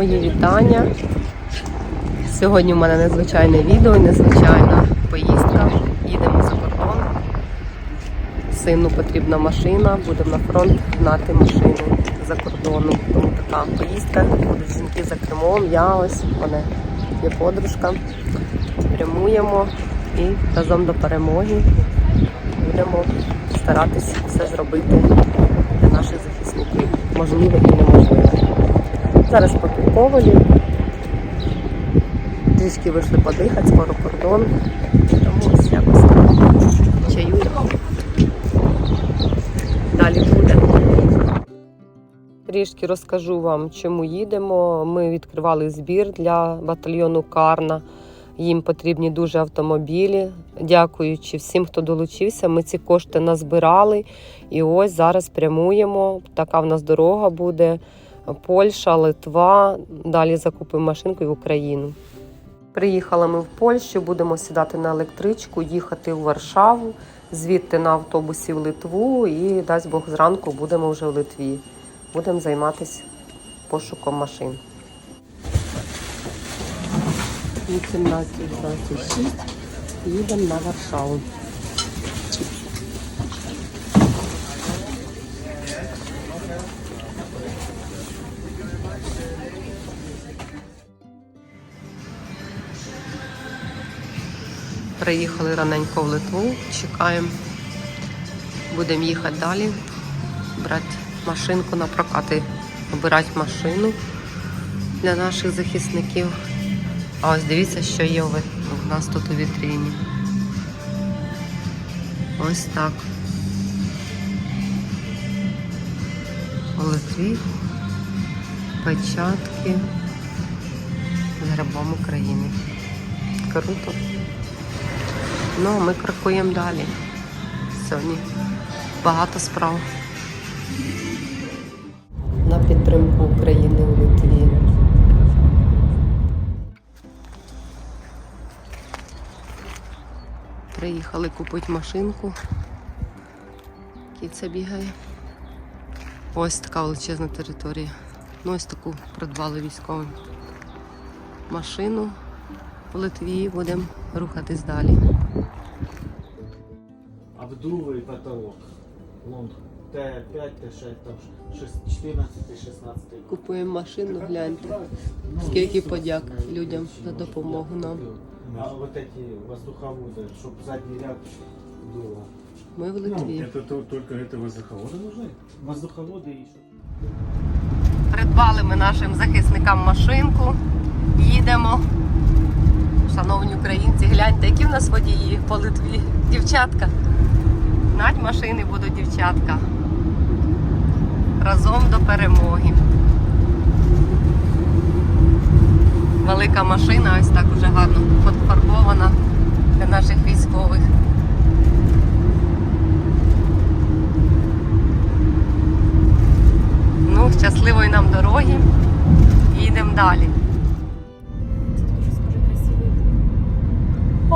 Мої вітання. Сьогодні в мене незвичайне відео, незвичайна поїздка. Їдемо за кордон. Сину потрібна машина, будемо на фронт гнати машину за кордоном. Тому така поїздка. Будуть жінки за кермом, я ось, мене є подружка. Прямуємо і разом до перемоги будемо старатися все зробити для наших захисників. Можливе і неможливе. Зараз поки ковалі. Трішки вийшли подихати, скоро кордон. Тому ось якось чаюємо. Далі буде. Трішки розкажу вам, чому їдемо. Ми відкривали збір для батальйону Карна. Їм потрібні дуже автомобілі. Дякуючи всім, хто долучився. Ми ці кошти назбирали. І ось зараз прямуємо. Така в нас дорога буде. Польща, Литва. Далі закупимо машинку і в Україну. Приїхали ми в Польщу, будемо сідати на електричку, їхати у Варшаву, звідти на автобусі в Литву і дасть Бог зранку будемо вже в Литві. Будемо займатися пошуком машин. 18.26 їдемо на Варшаву. Приїхали раненько в Литву, чекаємо. Будемо їхати далі, брати машинку на прокати, обирати машину для наших захисників. А ось дивіться, що є у нас тут у вітріні. Ось так. У Литві печатки з гербом України. Круто. Ну, а ми крокуємо далі. Сьогодні багато справ. На підтримку України у Литві. Приїхали купити машинку. Кіця бігає. Ось така величезна територія. Ну, ось таку придбали військовим машину в Литві. Будемо рухатись далі. Обдувий потолок. Лонг. Т5, Т6, там 14 і 16. Купуємо машину, гляньте. Скільки подяк людям за допомогу нам. А вот эти воздуховоды, чтобы задний ряд дуло. Ми в Ну, Литві. это то- только это воздуховоды нужны? Воздуховоды и еще. Придбали ми нашим захисникам машинку. Їдемо. Шановні українці, в нас водії по Литві. Дівчатка. Гнать машини будуть дівчатка. Разом до перемоги. Велика машина, ось так уже гарно пофарбована для наших військових. Ну, щасливої нам дороги. Їдемо далі.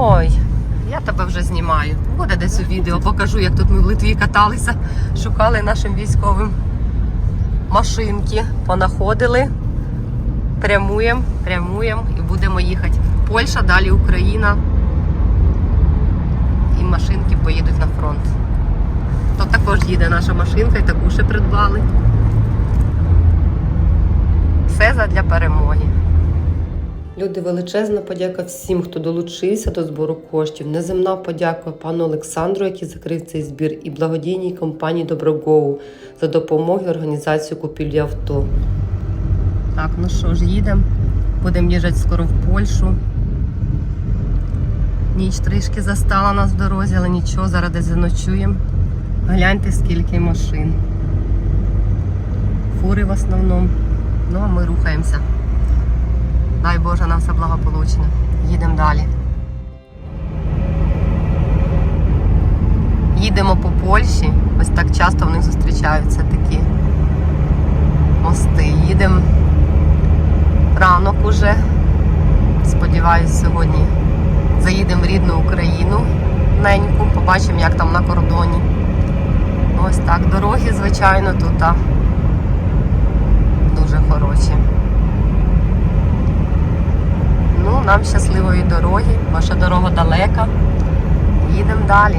Ой, я тебе вже знімаю. Буде десь у відео. Покажу, як тут ми в Литві каталися, шукали нашим військовим машинки, понаходили. Прямуємо, прямуємо і будемо їхати. Польща, далі Україна. І машинки поїдуть на фронт. То також їде наша машинка і таку ще придбали. Все задля перемоги. Люди, величезна подяка всім, хто долучився до збору коштів. Неземна подяка пану Олександру, який закрив цей збір, і благодійній компанії Доброгоу за допомогу організацію купівлі авто. Так, ну що ж, їдемо. Будемо їжджати скоро в Польщу. Ніч трішки застала нас в дорозі, але нічого, зараз десь заночуємо. Гляньте, скільки машин. Фури в основному. Ну, а ми рухаємося. Дай Боже нам все благополучно. Їдемо далі. Їдемо по Польщі. Ось так часто в них зустрічаються такі мости. Їдемо ранок уже. Сподіваюсь, сьогодні заїдемо в рідну Україну неньку, побачимо, як там на кордоні. Ось так. Дороги, звичайно, тут а, дуже хороші. Нам щасливої дороги. Ваша дорога далека. Їдемо далі.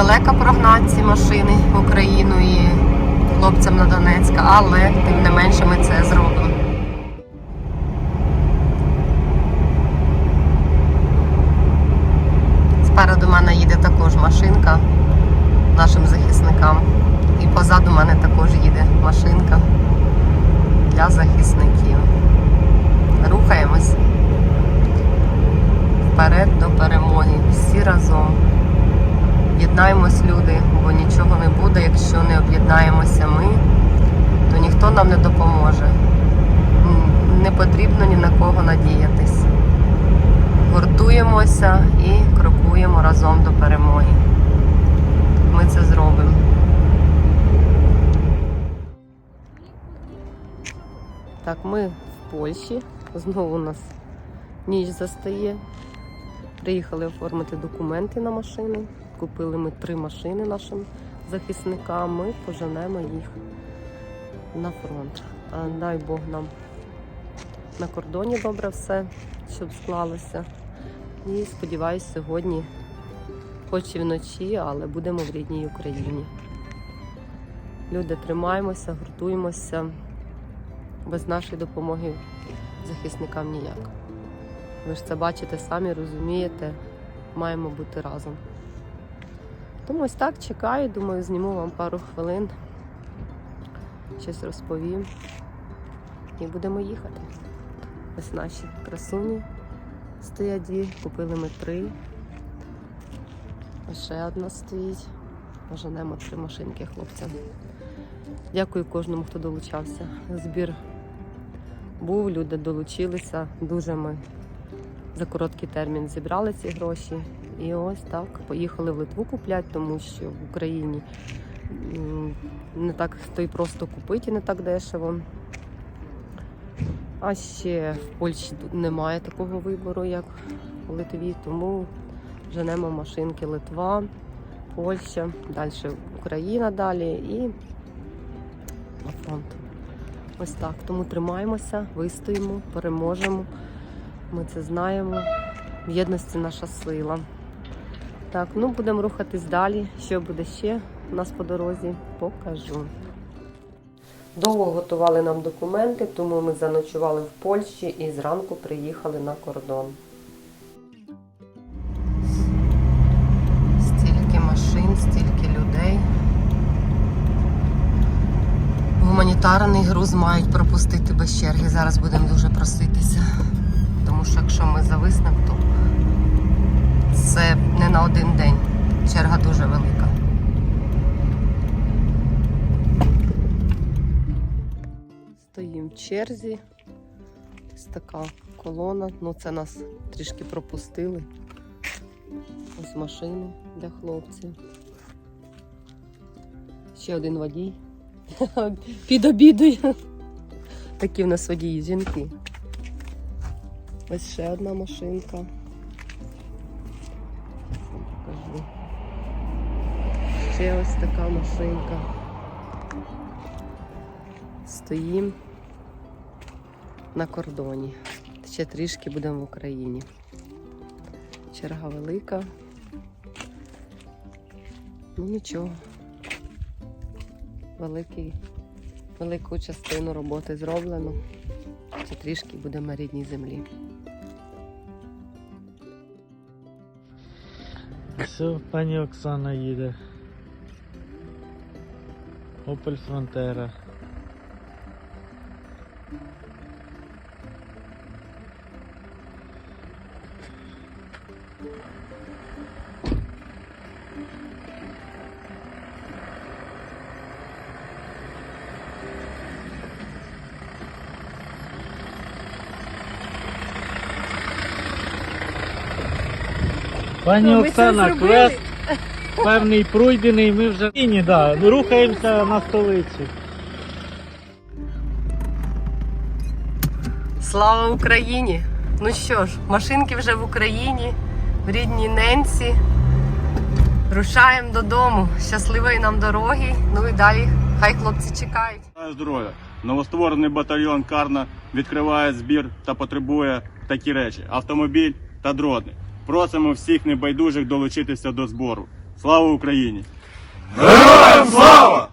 Далека прогнати ці машини в Україну і хлопцям на Донецьк, але тим не менше ми це зробимо. Спереду мене їде також машинка нашим захисникам. І позаду мене також їде машинка для захисників. Рухаємось вперед до перемоги. Всі разом. Єднаємось, люди, бо нічого не буде, якщо не об'єднаємося ми, то ніхто нам не допоможе. Не потрібно ні на кого надіятись гуртуємося і крокуємо разом до перемоги. Ми це зробимо. Так, ми в Польщі. Знову у нас ніч застає. Приїхали оформити документи на машину. Купили ми три машини нашим захисникам. Ми поженемо їх на фронт. А дай Бог нам на кордоні добре все, щоб склалося. І сподіваюся, сьогодні, хоч і вночі, але будемо в рідній Україні. Люди, тримаємося, гуртуємося. Без нашої допомоги захисникам ніяк. Ви ж це бачите самі, розумієте, маємо бути разом. Тому ось так чекаю, думаю, зніму вам пару хвилин, щось розповім і будемо їхати. Ось наші красуні стоять дві, купили ми три. Ще одна стоїть. Поженемо три машинки хлопцям. Дякую кожному, хто долучався. Збір був, люди долучилися. Дуже ми за короткий термін зібрали ці гроші. І ось так поїхали в Литву купляти, тому що в Україні не так то просто купити, і не так дешево. А ще в Польщі немає такого вибору, як у Литві, тому женемо машинки Литва, Польща, далі Україна далі і на фронт. Ось так. Тому тримаємося, вистоїмо, переможемо. Ми це знаємо. В єдності наша сила. Так, ну будемо рухатись далі. Що буде ще у нас по дорозі, покажу. Довго готували нам документи, тому ми заночували в Польщі і зранку приїхали на кордон. Стільки машин, стільки людей. Гуманітарний груз мають пропустити без черги. Зараз будемо дуже проситися. Тому що якщо ми зависнемо, то це не на один день. Черга дуже велика. Стоїмо в черзі. Ось така колона. Ну це нас трішки пропустили. Ось машини для хлопців. Ще один водій. Під обідою. Такі в нас водії, жінки. Ось ще одна машинка. Покажу. Ще ось така машинка. Стоїм на кордоні. Ще трішки будемо в Україні. Черга велика. Ну нічого. Великий, велику частину роботи зроблено. Ще трішки будемо на рідній землі. Все, пані Оксана їде. Opel Frontera. Пані Оксана, квест певний пройдений, ми вже Ні, да, рухаємося на столицю. Слава Україні! Ну що ж, машинки вже в Україні, в рідній Ненці. Рушаємо додому. Щасливої нам дороги. Ну і далі хай хлопці чекають. Здоров'я. Новостворений батальйон Карна відкриває збір та потребує такі речі: автомобіль та дрони. Просимо всіх небайдужих долучитися до збору. Слава Україні! Героям слава!